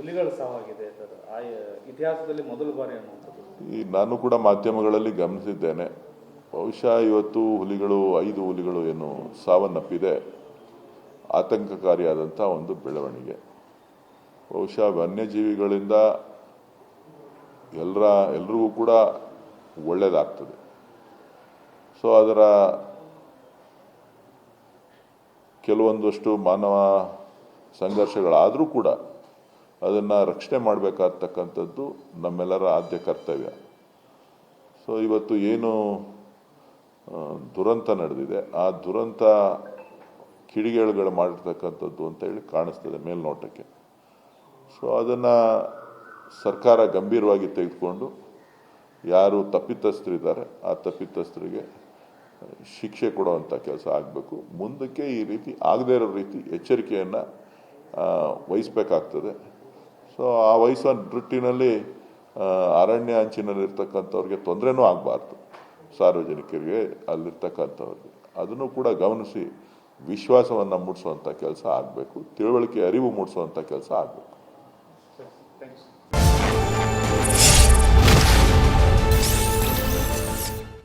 ಹುಲಿಗಳ ಸಾವಾಗಿದೆ ಇತಿಹಾಸದಲ್ಲಿ ಮೊದಲ ಬಾರಿ ಈ ನಾನು ಕೂಡ ಮಾಧ್ಯಮಗಳಲ್ಲಿ ಗಮನಿಸಿದ್ದೇನೆ. ಬಹುಶಃ ಇವತ್ತು ಹುಲಿಗಳು, ಐದು ಹುಲಿಗಳು ಏನು ಸಾವನ್ನಪ್ಪಿದೆ. ಆತಂಕಕಾರಿಯಾದಂಥ ಒಂದು ಬೆಳವಣಿಗೆ. ಬಹುಶಃ ವನ್ಯಜೀವಿಗಳಿಂದ ಎಲ್ಲರ, ಎಲ್ರಿಗೂ ಕೂಡ ಒಳ್ಳೆಯದಾಗ್ತದೆ ಸೊ, ಅದರ ಕೆಲವೊಂದಷ್ಟು ಮಾನವ ಸಂಘರ್ಷಗಳಾದರೂ ಕೂಡ ಅದನ್ನು ರಕ್ಷಣೆ ಮಾಡಬೇಕಾಗ್ತಕ್ಕಂಥದ್ದು ನಮ್ಮೆಲ್ಲರ ಆದ್ಯ ಕರ್ತವ್ಯ. ಸೊ ಇವತ್ತು ಏನು ದುರಂತ ನಡೆದಿದೆ, ಆ ದುರಂತ ಕಿಡಿಗೇಳುಗಳು ಮಾಡಿರ್ತಕ್ಕಂಥದ್ದು ಅಂತ ಹೇಳಿ ಕಾಣಿಸ್ತದೆ ಮೇಲ್ನೋಟಕ್ಕೆ. ಸೊ ಅದನ್ನು ಸರ್ಕಾರ ಗಂಭೀರವಾಗಿ ತೆಗೆದುಕೊಂಡು, ಯಾರು ತಪ್ಪಿತಸ್ಥರಿದ್ದಾರೆ, ಆ ತಪ್ಪಿತಸ್ಥರಿಗೆ ಶಿಕ್ಷೆ ಕೊಡುವಂಥ ಕೆಲಸ ಆಗಬೇಕು. ಮುಂದಕ್ಕೆ ಈ ರೀತಿ ಆಗದೇ ಇರೋ ರೀತಿ ಎಚ್ಚರಿಕೆಯನ್ನು ವಹಿಸ್ಬೇಕಾಗ್ತದೆ. ಸೊ ಆ ನಿಟ್ಟಿನಲ್ಲಿ ಆ, ಅರಣ್ಯ ಅಂಚಿನಲ್ಲಿರ್ತಕ್ಕಂಥವ್ರಿಗೆ ತೊಂದರೆನೂ ಆಗಬಾರ್ದು. ಸಾರ್ವಜನಿಕರಿಗೆ ಅಲ್ಲಿರ್ತಕ್ಕಂಥವ್ರಿಗೆ. ಅದನ್ನು ಕೂಡ ಗಮನಿಸಿ ವಿಶ್ವಾಸವನ್ನು ಮೂಡಿಸುವಂಥ ಕೆಲಸ ಆಗಬೇಕು. ತಿಳುವಳಿಕೆ ಅರಿವು ಮೂಡಿಸುವಂಥ ಕೆಲಸ ಆಗಬೇಕು.